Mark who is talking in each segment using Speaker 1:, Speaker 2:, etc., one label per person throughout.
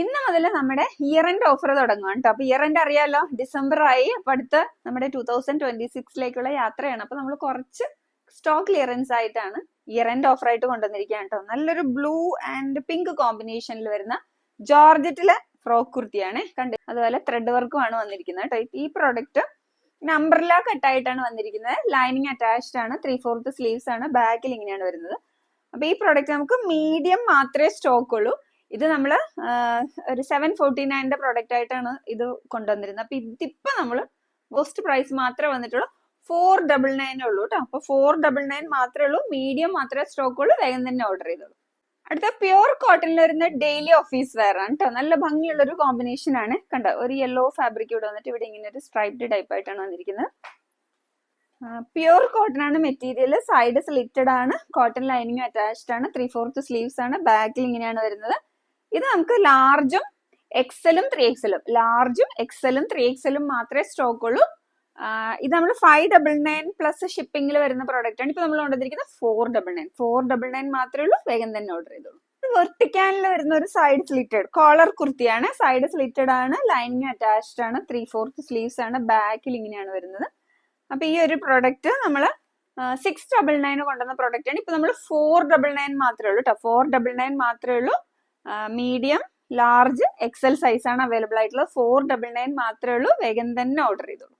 Speaker 1: ഇന്ന് മുതൽ നമ്മുടെ ഇയർ എൻഡ് ഓഫർ തുടങ്ങുകയാണ് കേട്ടോ അപ്പൊ ഇയർ എൻഡ് അറിയാലോ ഡിസംബർ ആയി. അപ്പൊ അടുത്ത് നമ്മുടെ ടൂ തൗസൻഡ് ട്വന്റി സിക്സിലേക്കുള്ള യാത്രയാണ്. അപ്പൊ നമ്മൾ കുറച്ച് സ്റ്റോക്ക് ക്ലിയറൻസ് ആയിട്ടാണ് ഇയർ എൻഡ് ഓഫർ ആയിട്ട് കൊണ്ടുവന്നിരിക്കുകയാണ് കേട്ടോ നല്ലൊരു ബ്ലൂ ആൻഡ് പിങ്ക് കോമ്പിനേഷനിൽ വരുന്ന ജോർജറ്റിലെ ഫ്രോക്ക് കുർത്തിയാണ്. കണ്ട് അതുപോലെ ത്രെഡ് വർക്കും ആണ് വന്നിരിക്കുന്നത് കേട്ടോ ഈ പ്രോഡക്റ്റ് നമ്പറില കട്ടായിട്ടാണ് വന്നിരിക്കുന്നത്. ലൈനിങ് അറ്റാച്ച്ഡ് ആണ്. ത്രീ ഫോർത്ത് സ്ലീവ്സ് ആണ് ബാക്കിൽ ഇങ്ങനെയാണ് വരുന്നത്. അപ്പൊ ഈ പ്രോഡക്റ്റ് നമുക്ക് മീഡിയം മാത്രമേ സ്റ്റോക്ക് ഉള്ളൂ. ഇത് നമ്മൾ ഒരു സെവൻ ഫോർട്ടി നയന്റെ പ്രോഡക്റ്റ് ആയിട്ടാണ് ഇത് കൊണ്ടുവന്നിരുന്നത്. അപ്പൊ ഇതിപ്പോ നമ്മൾ കോസ്റ്റ് പ്രൈസ് മാത്രമേ വന്നിട്ടുള്ളൂ. ഫോർ ഡബിൾ നയൻ ഉള്ളൂ കേട്ടോ അപ്പൊ ഫോർ ഡബിൾ നയൻ മാത്രമേ ഉള്ളൂ. മീഡിയം മാത്രമേ സ്റ്റോക്ക് ഉള്ളൂ. വേഗം തന്നെ ഓർഡർ ചെയ്തോളൂ. അടുത്ത പ്യൂർ കോട്ടണിൽ വരുന്ന ഡെയിലി ഓഫീസ് വെയർ ആണ് കേട്ടോ നല്ല ഭംഗിയുള്ള ഒരു കോമ്പിനേഷൻ ആണ്. കണ്ട? ഒരു യെല്ലോ ഫാബ്രിക് ഇവിടെ വന്നിട്ട് ഇവിടെ ഇങ്ങനെ ഒരു സ്ട്രൈപ്ഡ് ടൈപ്പ് ആയിട്ടാണ് വന്നിരിക്കുന്നത്. പ്യൂർ കോട്ടൺ ആണ് മെറ്റീരിയൽ സൈഡ് സ്ലിറ്റഡ് ആണ്. കോട്ടൺ ലൈനിങ് അറ്റാച്ച്ഡ് ആണ്. ത്രീ ഫോർത്ത് സ്ലീവ്സ് ആണ്. ബാക്കിൽ ഇങ്ങനെയാണ് വരുന്നത്. ഇത് നമുക്ക് ലാർജും എക്സലും ത്രീ എക്സലും ലാർജും എക്സലും ത്രീ എക്സലും മാത്രമേ സ്റ്റോക്ക് ഉള്ളൂ. ഇത് നമ്മൾ ഫൈവ് ഡബിൾ നയൻ പ്ലസ് ഷിപ്പിംഗിൽ വരുന്ന പ്രോഡക്റ്റ് ആണ്. ഇപ്പൊ നമ്മൾ കൊണ്ടുവന്നിരിക്കുന്നത് four double nine four double nine മാത്രമേ ഉള്ളൂ. വേഗം തന്നെ ഓർഡർ ചെയ്തോളൂ. വെർട്ടിക്കാനിൽ വരുന്ന ഒരു സൈഡ് സ്ലിറ്റഡ് കോളർ കുർത്തിയാണ്. സൈഡ് സ്ലിറ്റഡ് ആണ്. ലൈനിങ് അറ്റാച്ച്ഡ് ആണ്. ത്രീ ഫോർത്ത് സ്ലീവ്സ് ആണ്. ബാക്കിൽ ഇങ്ങനെയാണ് വരുന്നത്. അപ്പൊ ഈ ഒരു പ്രോഡക്റ്റ് നമ്മൾ സിക്സ് ഡബിൾ നയൻ കൊണ്ടുവന്ന പ്രോഡക്റ്റ് ആണ്. ഇപ്പൊ നമ്മൾ ഫോർ ഡബിൾ നയൻ മാത്രമേ ഉള്ളൂ കേട്ടോ ഫോർ ഡബിൾ നയൻ മാത്രമേ ഉള്ളൂ. മീഡിയം ലാർജ് എക്സൽ സൈസ് ആണ് അവൈലബിൾ ആയിട്ടുള്ളത്. ഫോർ ഡബിൾ നയൻ മാത്രമേ ഉള്ളൂ. വേഗം തന്നെ ഓർഡർ ചെയ്തോളൂ.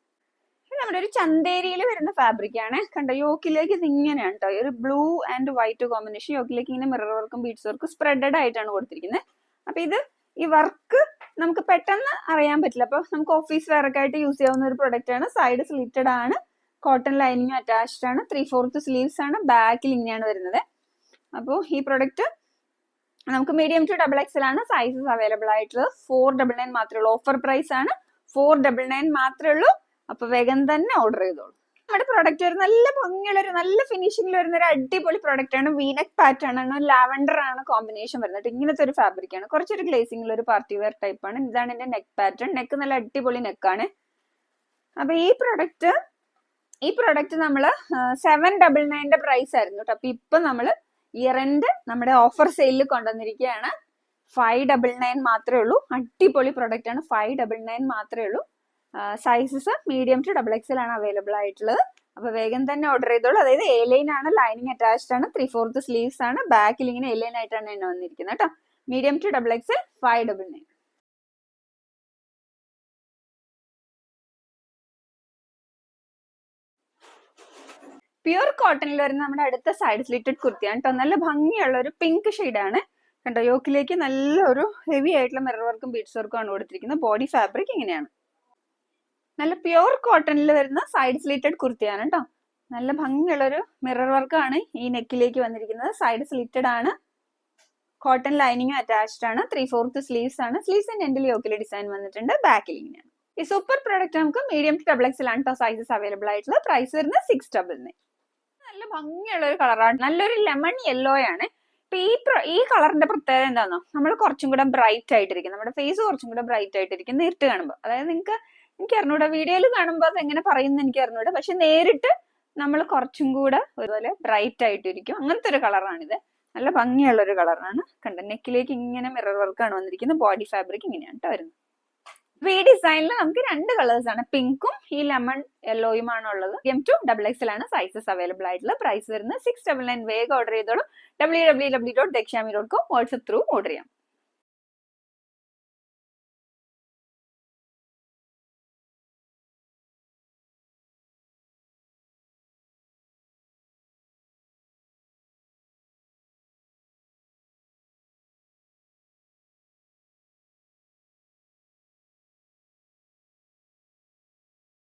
Speaker 1: നമ്മുടെ ഒരു ചന്തേരിയിൽ വരുന്ന ഫാബ്രിക് ആണ്. കണ്ടോ? യോക്കിലേക്ക് ഇത് ഇങ്ങനെയാണ് കേട്ടോ. ഒരു ബ്ലൂ ആൻഡ് വൈറ്റ് കോമ്പിനേഷൻ യോക്കിലേക്ക് ഇങ്ങനെ മിറർ വർക്കും ബീഡ്സ് വർക്കും സ്പ്രെഡഡ് ആയിട്ടാണ് കൊടുത്തിരിക്കുന്നത്. അപ്പൊ ഇത് ഈ വർക്ക് നമുക്ക് പെട്ടെന്ന് അറിയാൻ പറ്റില്ല. അപ്പൊ നമുക്ക് ഓഫീസ് വെയറൊക്കെ ആയിട്ട് യൂസ് ചെയ്യാവുന്ന ഒരു പ്രൊഡക്റ്റ് ആണ്. സൈഡ് സ്ലിറ്റഡ് ആണ്. കോട്ടൺ ലൈനിങ് അറ്റാച്ച്ഡ് ആണ്. ത്രീ ഫോർത്ത് സ്ലീവ്സ് ആണ്. ബാക്കിൽ ഇങ്ങനെയാണ് വരുന്നത്. അപ്പോൾ ഈ പ്രൊഡക്റ്റ് നമുക്ക് മീഡിയം ടു ഡബിൾ എക്സൽ ആണ് സൈസസ് അവൈലബിൾ ആയിട്ടുള്ളത്. ഫോർ ഡബിൾ നയൻ മാത്രമേ ഉള്ളൂ. ഓഫർ പ്രൈസ് ആണ്. ഫോർ ഡബിൾ നയൻ മാത്രമേ ഉള്ളൂ. അപ്പൊ വേഗം തന്നെ ഓർഡർ ചെയ്തോളൂ. നമ്മുടെ പ്രൊഡക്റ്റ് ഒരു നല്ല ഭംഗിയുള്ള ഒരു നല്ല ഫിനിഷിംഗിൽ വരുന്ന ഒരു അടിപൊളി പ്രൊഡക്റ്റ് ആണ്. വീനക് പാറ്റേൺ ആണ്. ലാവൻഡർ ആണ് കോമ്പിനേഷൻ വരുന്നത്. ഇങ്ങനത്തെ ഒരു ഫാബ്രിക് ആണ്. കുറച്ചൊരു ഗ്ലേസിംഗിൽ ഒരു പാർട്ടി വെയർ ടൈപ്പ് ആണ്. ഇതാണ് എന്റെ നെക്ക് പാറ്റേൺ നെക്ക് നല്ല അടിപൊളി നെക്കാണ് അപ്പൊ ഈ പ്രൊഡക്റ്റ് ഈ പ്രൊഡക്റ്റ് നമ്മൾ സെവൻ ഡബിൾ നയന്റെ പ്രൈസ് ആയിരുന്നു കേട്ടോ അപ്പൊ ഇപ്പൊ നമ്മൾ ഇയർ എൻഡ് നമ്മുടെ ഓഫർ സെയിലിൽ കൊണ്ടുവന്നിരിക്കുകയാണ്. ഫൈവ് ഡബിൾ നയൻ മാത്രമേ ഉള്ളൂ. അടിപൊളി പ്രൊഡക്റ്റ് ആണ്. ഫൈവ് ഡബിൾ നയൻ മാത്രമേ ഉള്ളൂ. Sizes medium to double XL ആണ് അവൈലബിൾ ആയിട്ടുള്ളത്. അപ്പൊ വേഗം തന്നെ ഓർഡർ ചെയ്തോളൂ. അതായത് എ ലൈൻ ആണ് ലൈനിങ് അറ്റാച്ച്ഡ് ആണ് ത്രീ ഫോർത്ത് സ്ലീവ്സ് ആണ് ബാക്കിൽ ഇങ്ങനെ എ ലൈൻ ആയിട്ടാണ് എന്നെ വന്നിരിക്കുന്നത് കേട്ടോ. Medium to double XL five double nine pure കോട്ടണിൽ വരുന്ന നമ്മുടെ അടുത്ത സൈഡ് സ്ലിറ്റഡ് കുർത്തിയാണ് കേട്ടോ നല്ല ഭംഗിയുള്ള ഒരു പിങ്ക് ആണ്. കണ്ടോ യോക്കിലേക്ക് നല്ല ഒരു ഹെവി ആയിട്ടുള്ള മിറർ വർക്കും ബീഡ്സ് വർക്കും ആണ് കൊടുത്തിരിക്കുന്നത്. ബോഡി ഫാബ്രിക് ഇങ്ങനെയാണ്. നല്ല പ്യുർ കോട്ടണിൽ വരുന്ന സൈഡ് സ്ലിറ്റഡ് കുർത്തിയാണ് കേട്ടോ നല്ല ഭംഗിയുള്ള ഒരു മിറർ വർക്കാണ് ഈ നെക്കിലേക്ക് വന്നിരിക്കുന്നത്. സൈഡ് സ്ലിറ്റഡ് ആണ്. കോട്ടൺ ലൈനിങ് അറ്റാച്ച്ഡ് ആണ്. ത്രീ ഫോർത്ത് സ്ലീവ്സ് ആണ് സ്ലീവ്സ് സ്ലീവ്സിന്റെ എൻഡിൽ യോക്കിലെ ഡിസൈൻ വന്നിട്ടുണ്ട്. ബാക്കിൽ ഇങ്ങനെയാണ്. ഈ സൂപ്പർ പ്രോഡക്റ്റ് നമുക്ക് മീഡിയം ടു ഡബിൾ കേട്ടോ സൈസസ് അവൈലബിൾ ആയിട്ടുള്ള പ്രൈസ് വരുന്നത് സിക്സ് ഡബിൾ നയൻ നല്ല ഭംഗിയുള്ള ഒരു കളറാണ് നല്ലൊരു ലെമൺ യെല്ലോ ആണ് ഇപ്പൊ ഈ കളറിന്റെ പ്രത്യേകത എന്താണെന്നോ നമ്മൾ കുറച്ചും കൂടെ ബ്രൈറ്റ് ആയിട്ടിരിക്കും. നമ്മുടെ ഫേസ് കുറച്ചും കൂടെ ബ്രൈറ്റ് ആയിട്ടിരിക്കും നേരിട്ട് കാണുമ്പോൾ അതായത് നിങ്ങൾക്ക് എനിക്ക് അറിഞ്ഞൂടാ. വീഡിയോയിൽ കാണുമ്പോൾ അത് എങ്ങനെ പറയുന്നു എനിക്ക് അറിഞ്ഞൂടാ. പക്ഷെ നേരിട്ട് നമ്മൾ കുറച്ചും കൂടെ ഒരുപോലെ ബ്രൈറ്റ് ആയിട്ടിരിക്കും. അങ്ങനത്തെ ഒരു കളറാണിത്. നല്ല ഭംഗിയുള്ള ഒരു കളറാണ്. കണ്ട? നെക്കിലേക്ക് ഇങ്ങനെ മിറർ വർക്കാണ് വന്നിരിക്കുന്നത്. ബോഡി ഫാബ്രിക് ഇങ്ങനെയാണ് വരുന്നത്. ഈ ഡിസൈനിൽ നമുക്ക് രണ്ട് കളേഴ്സ് ആണ്. പിങ്കും ഈ ലെമൺ യെല്ലോയും ആണ് ഉള്ളത് എം ടു ഡബിൾ എക്സ് ആണ് സൈസസ് അവൈലബിൾ ആയിട്ടുള്ള പ്രൈസ് വരുന്നത് സിക്സ് ഡബിൾ നയൻ വേഗം ഓർഡർ ചെയ്തോളൂ. W W W dot Dakshami dot com WhatsApp through order ചെയ്യാം.